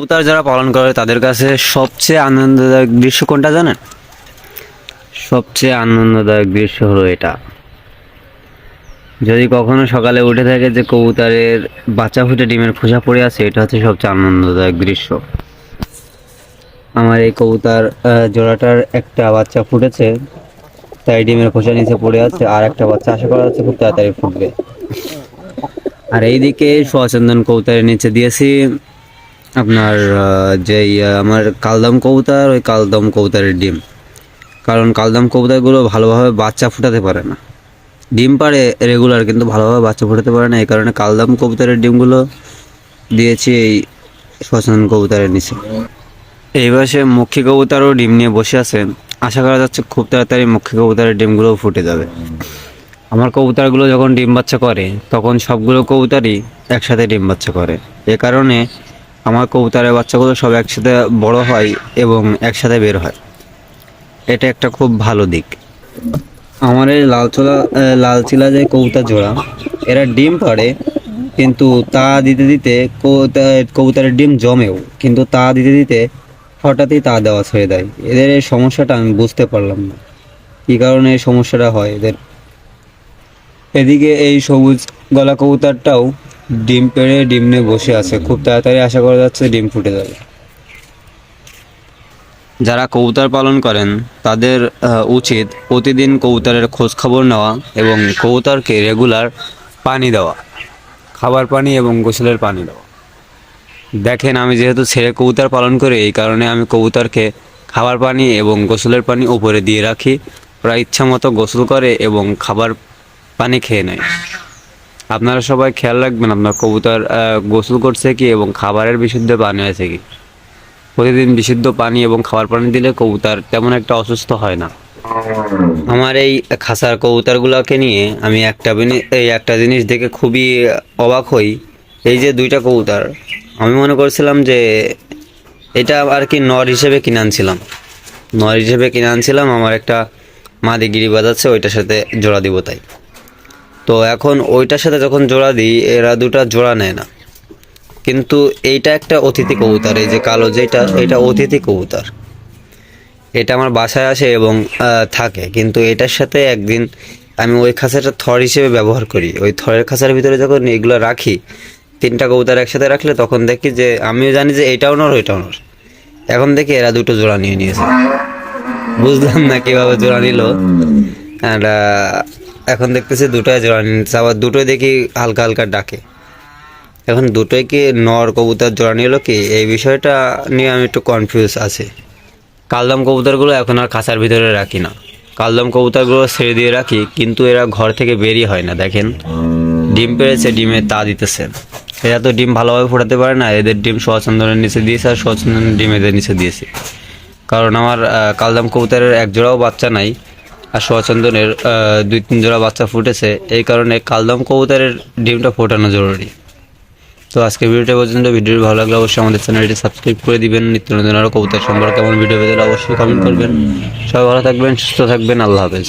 কবুতর যারা পালন করে তাদের কাছে সবচেয়ে আনন্দদায়ক দৃশ্য কোনটা জানেন? সবচেয়ে আনন্দদায়ক দৃশ্য হলো এটা। যদি কখনো সকালে উঠে থাকে যে কবুতরের বাচ্চা ফুটে ডিমের খোসা পড়ে আছে, এটা হচ্ছে সবচেয়ে আনন্দদায়ক দৃশ্য। আমার এই কবুতর জোড়াটার একটা বাচ্চা ফুটেছে, তাই ডিমের খোসা নিচে পড়ে আছে, আর একটা বাচ্চা আশা করা হচ্ছে খুব তাড়াতাড়ি ফুটবে। আর এইদিকে সোয়াচন্দন কবুতরের নিচে দিয়েছি আপনার যেই আমার কালদম কবুতর, ওই কালদম কবুতরের ডিম। কারণ কালদম কবুতরগুলো ভালোভাবে বাচ্চা ফুটাতে পারে না। ডিম পারে রেগুলার, কিন্তু ভালোভাবে বাচ্চা ফোটাতে পারে না। এই কারণে কালদম কবুতরের ডিমগুলো দিয়েছি এই শ্মশান কবুতরের নিচে। এই পাশে মক্ষী কবুতরও ডিম নিয়ে বসে আছেন আশা করা যাচ্ছে খুব তাড়াতাড়ি মক্ষী কবুতরের ডিমগুলোও ফুটে যাবে। আমার কবুতরগুলো যখন ডিম বাচ্চা করে, তখন সবগুলো কবুতরই একসাথে ডিম বাচ্চা করে। এ কারণে আমার কবুতরের বাচ্চাগুলো সব একসাথে বড় হয় এবং একসাথে বের হয়। এটা একটা খুব ভালো দিক। আমার এই লালচোলা লালচিলা যে কবুতর জোড়া, এরা ডিম পাড়ে, কিন্তু তা দিতে দিতে কবুতর- কবুতরের ডিম জমেও, কিন্তু তা দিতে দিতে হঠাৎই তা দেওয়া ছেড়ে দেয়। এদের এই সমস্যাটা আমি বুঝতে পারলাম না। কী কারণে এই সমস্যাটা হয় এদের? এদিকে এই সবুজ গলা কবুতরটাও ডিম পেড়ে ডিম নিয়ে বসে আছে। খুব তাড়াতাড়ি আশা করা যাচ্ছে ডিম ফুটে যাবে। যারা কবুতর পালন করেন, তাদের উচিত প্রতিদিন কবুতরের খোঁজ খবর নেওয়া এবং কবুতরকে রেগুলার পানি দেওয়া, খাবার পানি এবং গোসলের পানি দেওয়া। দেখেন, আমি যেহেতু ছেড়ে কবুতর পালন করি, এই কারণে আমি কবুতরকে খাবার পানি এবং গোসলের পানি উপরে দিয়ে রাখি, প্রায় ইচ্ছা মতো গোসল করে এবং খাবার পানি খেয়ে নেয়। আপনারা সবাই খেয়াল রাখবেন, আপনার কবুতর গোসল করছে কি এবং খাবারের বিশুদ্ধ পানি আছে কি? প্রতিদিন বিশুদ্ধ পানি এবং খাবার পানি দিলে কবুতর তেমন একটা অসুস্থ হয় না। আমার এই খাসার কবুতরগুলোকে নিয়ে আমি একটা এই একটা জিনিস দেখে খুবই অবাক হই। এই যে দুইটা কবুতর, আমি মনে করছিলাম যে এটা আর কি নর হিসেবে কিনে আনছিলাম। নর হিসেবে কিনে আনছিলাম, আমার একটা মাদি গিরি বাজাচ্ছে, ওইটার সাথে জোড়া দিব তাই। তো এখন ওইটার সাথে যখন জোড়া দিই, এরা দুটা জোড়া নেয় না। কিন্তু এইটা একটা অতিথি কবুতর, এই যে কালো যেটা, এটা অতিথি কবুতর। এটা আমার বাসায় আসে এবং থাকে। কিন্তু এটার সাথে একদিন আমি ওই খাঁচাটা থর হিসেবে ব্যবহার করি। ওই থরের খাঁচার ভিতরে যখন এগুলো রাখি, তিনটা কবুতর একসাথে রাখলে তখন দেখি যে, আমিও জানি যে এটাও নর, ওইটাও নর। এখন দেখি এরা দুটো জোড়া নিয়ে নিয়েছে। বুঝলাম না কীভাবে জোড়া নিল। আর এখন দেখতেছি দুটোই জোড়া নিচ্ছে। আবার দুটোই দেখি হালকা হালকা ডাকে। এখন দুটোই কি নর কবুতর, জোড়া নিল কি? এই বিষয়টা নিয়ে আমি একটু কনফিউজ আছি। কালদম কবুতরগুলো এখন আর খাঁচার ভিতরে রাখি না। কালদম কবুতরগুলো ছেড়ে দিয়ে রাখি, কিন্তু এরা ঘর থেকে বেরিয়ে হয় না, দেখেন। ডিম পেড়েছে, ডিমে তা দিতেছে। এরা তো ডিম ভালোভাবে ফোটাতে পারে না, এদের ডিম সোয়াচন্দনের নিচে দিয়েছে আর সোয়াচন্দনের ডিম এদের নিচে দিয়েছে। কারণ আমার কালদম কবুতরের এক জোড়াও বাচ্চা নাই। আর সোয়াচন্দনের দুই তিন জোড়া বাচ্চা ফুটেছে, এই কারণে কালদম কবুতরের ডিমটা ফোটানো জরুরি। তো আজকে ভিডিওটা পর্যন্ত, ভিডিওটি ভালো লাগলে অবশ্যই আমাদের চ্যানেলটি সাবস্ক্রাইব করে দিবেন, নিত্য নতুন আরও কবুতর সম্পর্কে আমার ভিডিও পেতে অবশ্যই কমেন্ট করবেন। সবাই ভালো থাকবেন, সুস্থ থাকবেন, আল্লাহ হাফেজ।